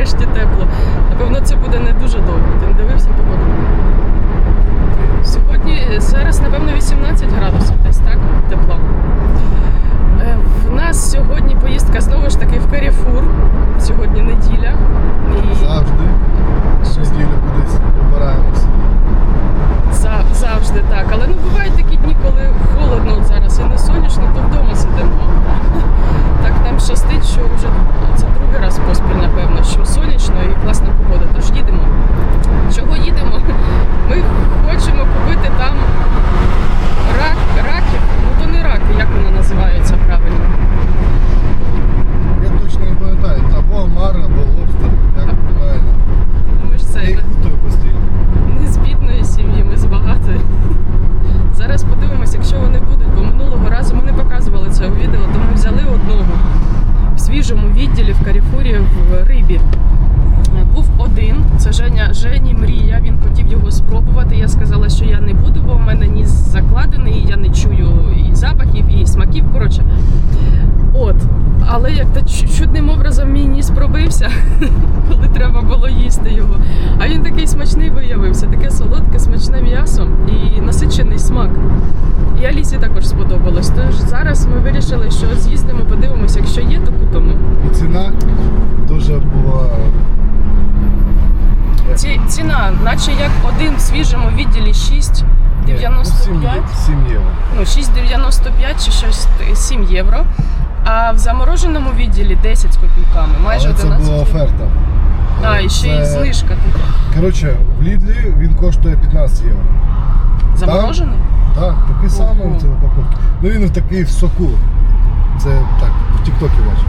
нарешті тепло. Напевно, це буде не дуже довго. Ти не дивився погоду? Сьогодні е, зараз, напевно, 18 градусів десь так тепла. Е, В нас сьогодні поїздка знову ж таки в Каріфур. Сьогодні неділя. І Завжди. Неділю кудись вибираємось. За, завжди так. Але ну бувають такі дні, коли холодно от зараз і не сонячно, то вдома сидимо. Так нам щастить, що вже це другий раз поспіль, напевно, що сонячно і класна погода. Тож їдемо. Чого їдемо? Ми хочемо купити там рак, раків. Ну то не раки, як вони називаються правильно. Я точно не пам'ятаю. Або омар, або лобстер. Як правильно. Ну ми ж це Я їх путаю постійно. не з бідної сім'ї, ми з багатої. Зараз подивимося, якщо вони будуть, бо минулого разу ми не показували це у відео, то ми взяли одного в свіжому відділі в Каріфурі в рибі. Був один, це Женя Жені мрія. Він хотів його спробувати. Я сказала, що я не буду, бо в мене ніс закладений, я не чую і запахів, і смаків. Коротше, от. Але як то чудним образом мій ніс пробився, коли треба було їсти його. А він такий смачний виявився, таке солодке, смачне м'ясо і насичений смак. І Алісі також сподобалось. Тож зараз ми вирішили, що з'їздимо, подивимося, якщо є, то купимо. І ціна дуже була. Ці, ціна, наче як один в свіжому відділі 6,95. Ну, 7 євро. ну 6,95 чи щось 7 євро. А в замороженому відділі 10 з копійками, майже Але це була оферта. А, і ще й Це- знижка тут. Коротше, в Лідлі він коштує 15 євро. Заморожений? Так, такий самий Ого. в цій упаковці. Ну він такий в соку. Це так, в Тіктокі бачив.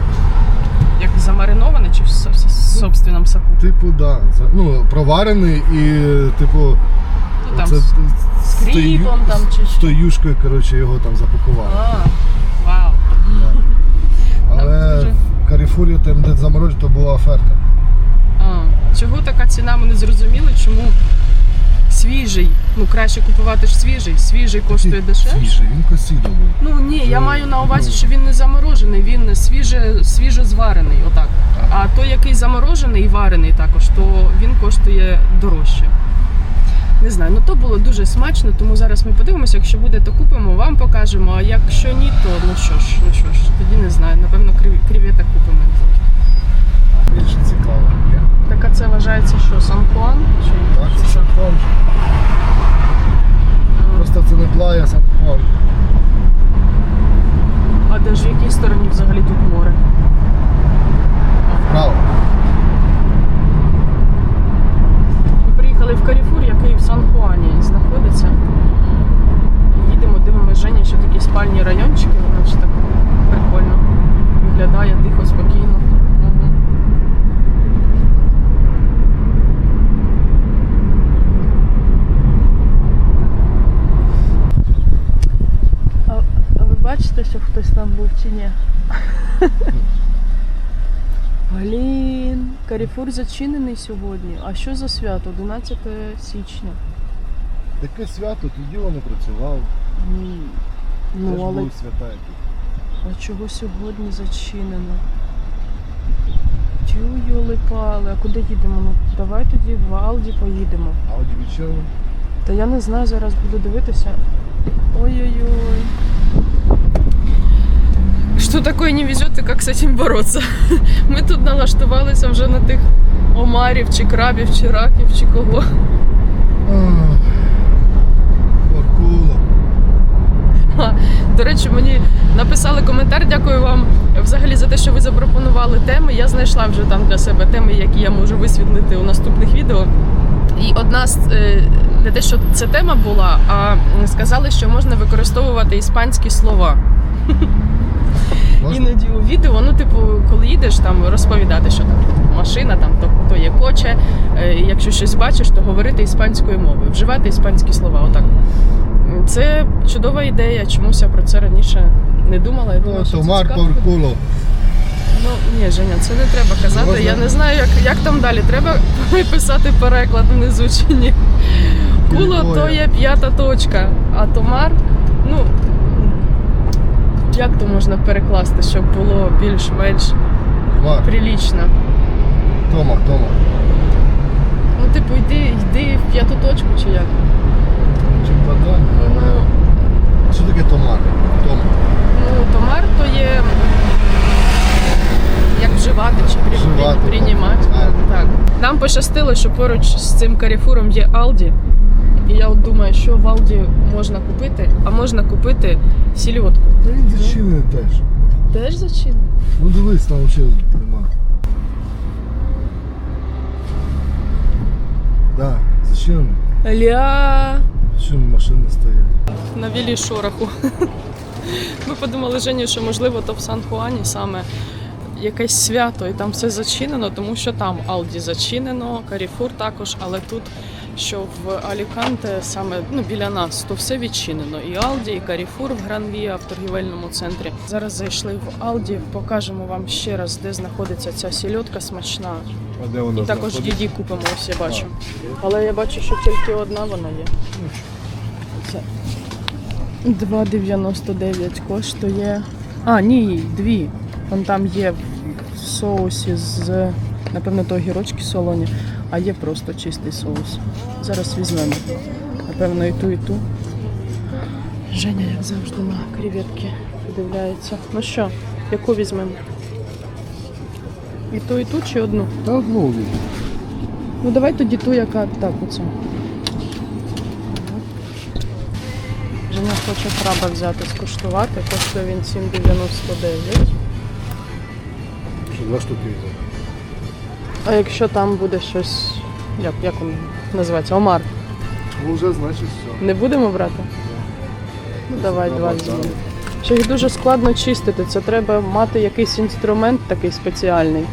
Як замаринований чи в со- в собственному соку? Типу, да. за- Ну, проварений і, типу, Ну, там з- з кріпом там чи що? стоюшкою, коротше, його там запакували. А, вау. Да. Але в Каріфурі, там, де заморожено, то була оферта. А, чого така ціна, ми не зрозуміли, чому свіжий, ну краще купувати ж свіжий, свіжий коштує дешевше. Свіжий, він косідовий. Ну ні, я маю на увазі, ну- що він не заморожений, він свіже, свіжо зварений, отак. А той, який заморожений і варений також, то він коштує дорожче. Не знаю, ну то було дуже смачно, тому зараз ми подивимося, якщо буде, то купимо, вам покажемо. А якщо ні, то ну що ж, ну що ж, тоді не знаю. Напевно, крів- крів'яток купимо. Більше цікаво. Так а це вважається, що Сан Хуан? Чи Так, це Сан-Хуан. Просто це не плая Сан-Хуан. А де ж в якій стороні взагалі тут море? Вправо. Ми приїхали в Каріфур, який в Сан-Хуані знаходиться. Їдемо, дивимося Женя, що такі спальні райончики, воно ж так прикольно виглядає, тихо, спокійно. Угу. А, а ви бачите, що хтось там був чи ні? Блін, Каріфур зачинений сьогодні. А що за свято? 11 січня. Таке свято, тоді не працював. Ні. Теж Ну, але були свята якісь. а чого сьогодні зачинено? Тю йоли-пали, а куди їдемо? Ну давай тоді в Алді поїдемо. Ауді вечірно. Та я не знаю, зараз буду дивитися. Ой-ой-ой. Что такое не везет и как с этим бороться? Ми тут налаштувалися вже на тих омарів, чи крабів, чи раків, чи кого. Форкуло. До речі, мені написали коментар. Дякую вам взагалі за те, що ви запропонували теми. Я знайшла вже там для себе теми, які я можу висвітлити у наступних відео. І одна з е, не те, що це тема була, а сказали, що можна використовувати іспанські слова. Можна? Іноді у відео, ну, типу, коли їдеш там розповідати, що там машина, там то, то є коче. Е, якщо щось бачиш, то говорити іспанською мовою, вживати іспанські слова. Отак. Це чудова ідея. Чомусь я про це раніше не думала. Я думала, Ну, що це цікаво. Ну ні, Женя, це не треба казати. Можна? Я не знаю, як, як там далі. Треба писати переклад внизу чи ні. Куло то є п'ята точка, а томар, ну як то можна перекласти, щоб було більш-менш прилічно. Тома, Тома. Ну, типу, йди, йди в п'яту точку чи як? Чемпіонат. Ну, що таке Томар? Тома. ну томар то є як вживати чи при, Вживати, приймати. Так. Нам пощастило, що поруч з цим каріфуром є Алді. І я от думаю, що в Алді можна купити, а можна купити сільотку. Та він зачинений теж. Теж зачин? Ну дивись, там взагалі нема. Да, зачинений. Ля Чому машини стоять? навілі шороху. Ми подумали Жені, що можливо то в Сан-Хуані саме якесь свято, і там все зачинено, тому що там Алді зачинено, Каріфур також, але тут, що в Аліканте, саме ну, біля нас, то все відчинено. І Алді, і Каріфур в Гранвія в торгівельному центрі. Зараз зайшли в Алді, покажемо вам ще раз, де знаходиться ця сільотка смачна. А де вона І також її купимо, ось я бачу. Але я бачу, що тільки одна вона є. Це 2,99 коштує. А, ні, дві. Вон там є в соусі з, напевно, то огірочки солоні, а є просто чистий соус. Зараз візьмемо. Напевно, і ту, і ту. Женя, як завжди, на креветки подивляється. Ну що, яку візьмемо? І ту, і ту чи одну? Та одну візьму. Ну давай тоді ту, яка так оце. Женя хоче краба взяти, скуштувати, коштує він 7,99. Що два штуки візьму. А якщо там буде щось, як, як він називається? Омар. Ну вже значить все. Не будемо брати? Ну давай два візьмемо. Ще їх дуже складно чистити, це треба мати якийсь інструмент такий спеціальний.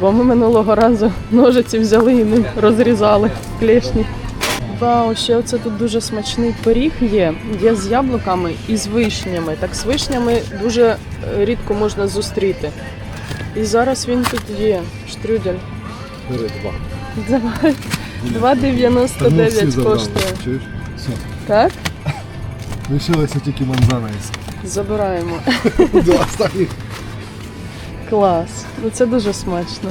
Бо ми минулого разу ножиці взяли і не розрізали клешні. Вау, ще оце тут дуже смачний пиріг є. Є з яблуками і з вишнями. Так з вишнями дуже е, рідко можна зустріти. І зараз він тут є. Штрюдель. Бери два. Давай. Та ну, всі 2,99 коштує. Чуєш? Все. Так? Лишилася тільки манзана Забираємо. До останніх. Клас. Ну це дуже смачно.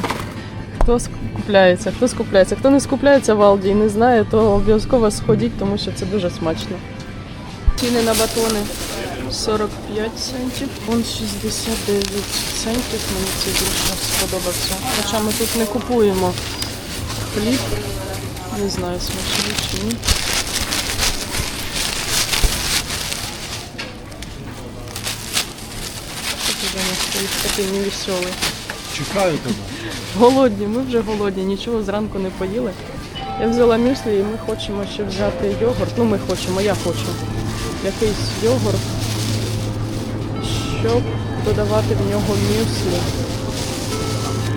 Хто скупляється, хто скупляється, хто не скупляється в Алді і не знає, то обов'язково сходіть, тому що це дуже смачно. Ціни на батони 45 центів, вон 69 центів. Мені цей більше сподобався. Хоча ми тут не купуємо хліб. Не знаю, смачний чи ні. Такий невеселий? Чекаю тебе. Голодні, ми вже голодні, нічого зранку не поїли. Я взяла мюслі і ми хочемо ще взяти йогурт. Ну, ми хочемо, я хочу. Якийсь йогурт, щоб додавати в нього мюслі.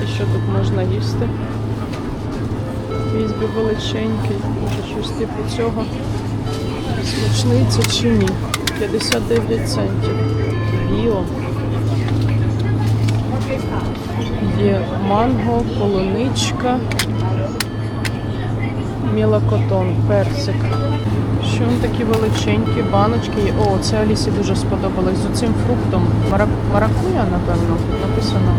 І що тут можна їсти? Візьбі величенький, може щось типу цього. Смачний чи ні? 59 центів. Біо. Є манго, полуничка, мілокотон, персик. Що він такі величенькі баночки. О, це Алісі дуже сподобалось з цим фруктом. Марак... Маракуя, напевно, написано.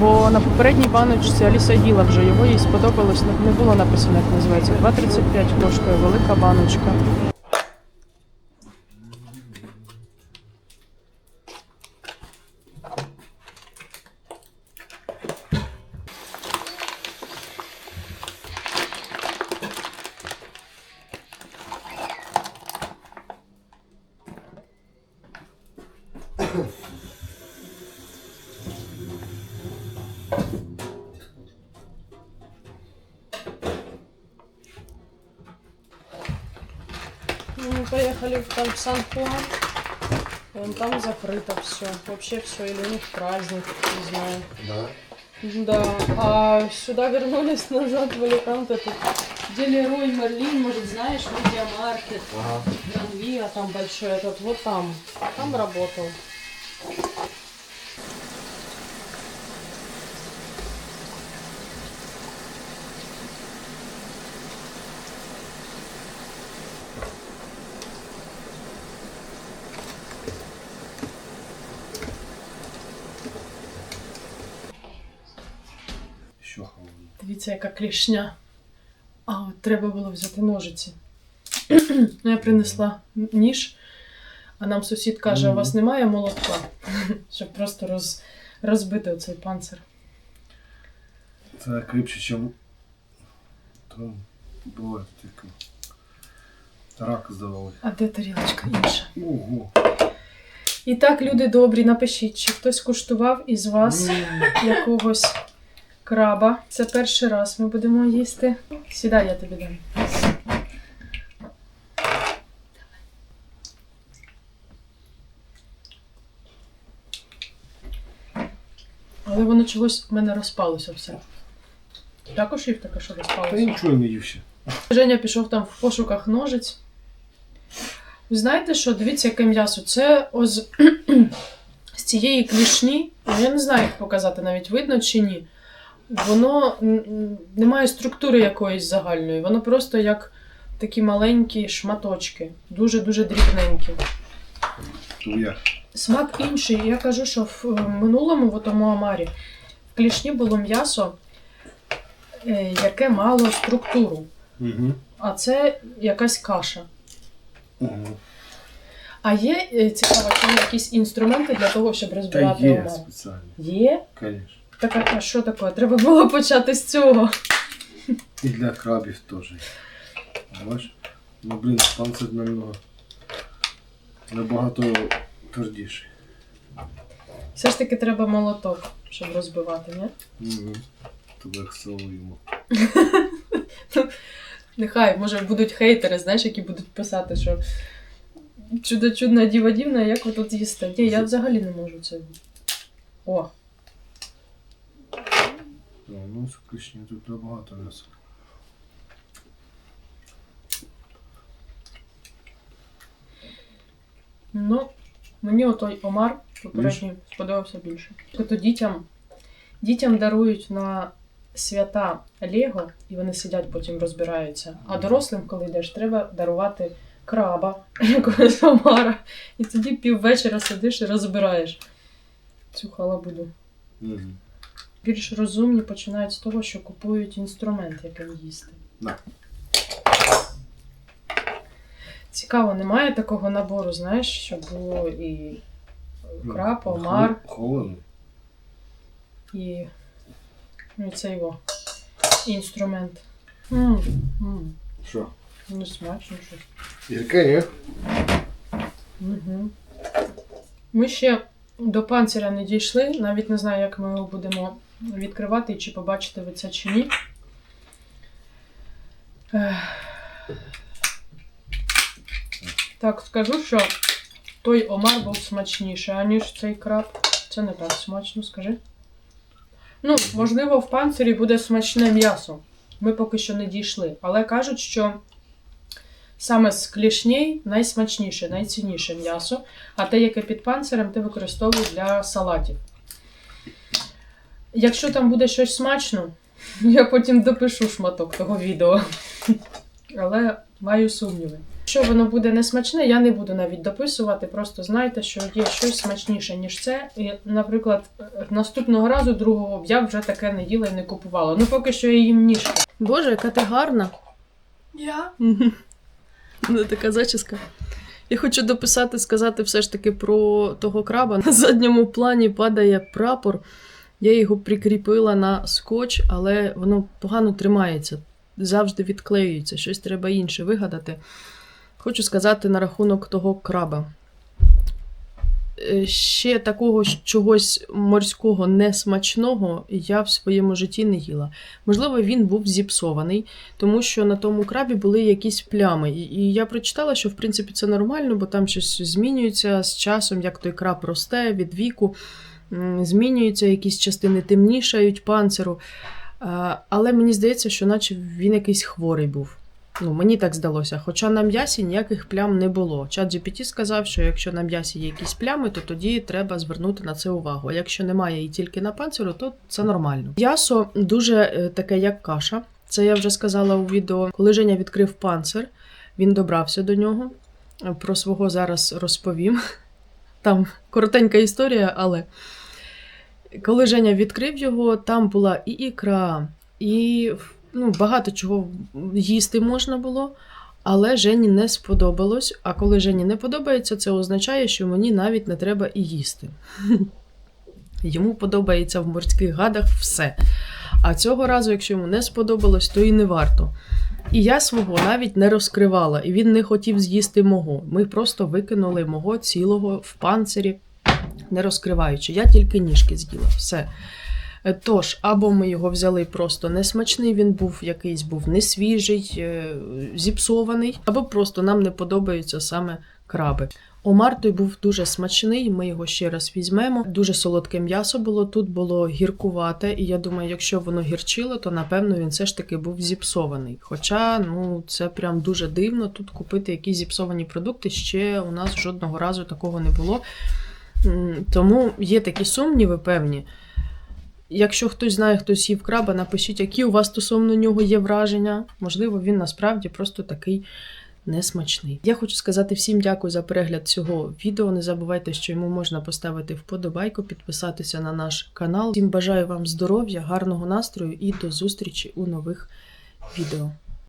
Бо на попередній баночці Аліса їла вже його, їй сподобалось, не- було написано, як називається. 2,35 коштує велика баночка. Мы поехали в там Сан-Хуан. Вон там закрыто все. Вообще все. Или у них праздник, не знаю. Да. Да. А сюда вернулись назад в Аликанте. Тут Делерой, Мерлин, может, знаешь, Медиамаркет. Ага. Гранвиа там большой этот. Вот там. Там работал. Дивіться, яка клішня. А, от треба було взяти ножиці. ну, я принесла ніж, а нам сусід каже: у вас немає молотка, щоб просто роз, розбити оцей панцир. Це кріпче, ніж там буває таке. Рак здавали. А де тарілочка інша? Ого. І так, люди добрі, напишіть, чи хтось куштував із вас якогось краба. Це перший раз ми будемо їсти. Сідай, я тобі дам. Але воно чогось в мене розпалося все. Також їв таке, що Та розпалося. я нічого не їв ще. Женя пішов там в пошуках ножиць. Ви знаєте що? Дивіться, яке м'ясо. Це ось з цієї клішні, ну, я не знаю, як показати, навіть видно чи ні. Воно м, м, не має структури якоїсь загальної. Воно просто як такі маленькі шматочки, дуже-дуже дрібненькі. То я. Смак інший. Я кажу, що в е, минулому в тому Амарі в клішні було м'ясо, е, яке мало структуру. Угу. А це якась каша. Угу. А є е, цікаво, чи є якісь інструменти для того, щоб Та розбирати є омар? спеціально, Є? звісно. Так, а що таке? Треба було почати з цього. І для крабів теж. Бачиш? Ну блін, панцир намного набагато твердіший. Все ж таки треба молоток, щоб розбивати, ні? Угу. Йому. Нехай, може, будуть хейтери, знаєш, які будуть писати, що чудо чудна діва дівна, як ви тут їсте? Ні, я взагалі не можу це. О, ну, клішні тут набагато м'яса. ну, мені отой омар попередній сподобався більше. Тобто дітям, дітям дарують на свята Лего, і вони сидять, потім розбираються. А дорослим, коли йдеш, треба дарувати краба, якогось омара. І тоді піввечора сидиш і розбираєш цю халабуду. Угу. Більш розумні починають з того, що купують інструмент, яким їсти. Да. Цікаво, немає такого набору, знаєш, щоб було і краб, омар, Холодно. і ну, це його інструмент. М, м, Що? Ну, смачно щось. Гірке, ні? Угу. Ми ще до панциря не дійшли, навіть не знаю, як ми його будемо відкривати і чи побачите ви це чи ні. Ех. Так, скажу, що той омар був смачніший, аніж цей краб. Це не так смачно, скажи. Ну, можливо, в панцирі буде смачне м'ясо. Ми поки що не дійшли. Але кажуть, що саме з клішней найсмачніше, найцінніше м'ясо, а те, яке під панцирем, ти використовуєш для салатів. Якщо там буде щось смачно, я потім допишу шматок того відео. Але маю сумніви. Якщо воно буде несмачне, я не буду навіть дописувати. Просто знайте, що є щось смачніше, ніж це. І, наприклад, наступного разу другого б я вже таке не їла і не купувала. Ну, поки що я їм ніжку. Боже, яка ти гарна. Я? Ну, така зачіска. Я хочу дописати, сказати все ж таки про того краба. На задньому плані падає прапор. Я його прикріпила на скотч, але воно погано тримається. Завжди відклеюється, щось треба інше вигадати. Хочу сказати на рахунок того краба. Е, Ще такого чогось морського несмачного я в своєму житті не їла. Можливо, він був зіпсований, тому що на тому крабі були якісь плями. І, я прочитала, що в принципі це нормально, бо там щось змінюється з часом, як той краб росте від віку, змінюються якісь частини темнішають панциру. Але мені здається, що наче він якийсь хворий був. Ну, мені так здалося. Хоча на м'ясі ніяких плям не було. Чат GPT сказав, що якщо на м'ясі є якісь плями, то тоді треба звернути на це увагу. А якщо немає і тільки на панциру, то це нормально. М'ясо дуже е, таке, як каша. Це я вже сказала у відео. Коли Женя відкрив панцир, він добрався до нього. Про свого зараз розповім. Там коротенька історія, але коли Женя відкрив його, там була і ікра, І ну, багато чого їсти можна було, але Жені не сподобалось. А коли Жені не подобається, це означає, що мені навіть не треба і їсти. Йому подобається в морських гадах все. А цього разу, якщо йому не сподобалось, то і не варто. І я свого навіть не розкривала, і він не хотів з'їсти мого. Ми просто викинули мого цілого в панцирі, не розкриваючи. Я тільки ніжки з'їла. Все. Тож, або ми його взяли просто несмачний, він був якийсь був несвіжий, е, зіпсований, або просто нам не подобаються саме краби. Омар той був дуже смачний, ми його ще раз візьмемо. Дуже солодке м'ясо було, тут було гіркувате, і я думаю, якщо воно гірчило, то напевно він все ж таки був зіпсований. Хоча ну це прям дуже дивно тут купити якісь зіпсовані продукти. Ще у нас жодного разу такого не було. Тому є такі сумніви певні. Якщо хтось знає, хтось їв краба, напишіть, які у вас стосовно нього є враження. Можливо, він насправді просто такий несмачний. Я хочу сказати всім дякую за перегляд цього відео. Не забувайте, що йому можна поставити вподобайку, підписатися на наш канал. Всім бажаю вам здоров'я, гарного настрою і до зустрічі у нових відео.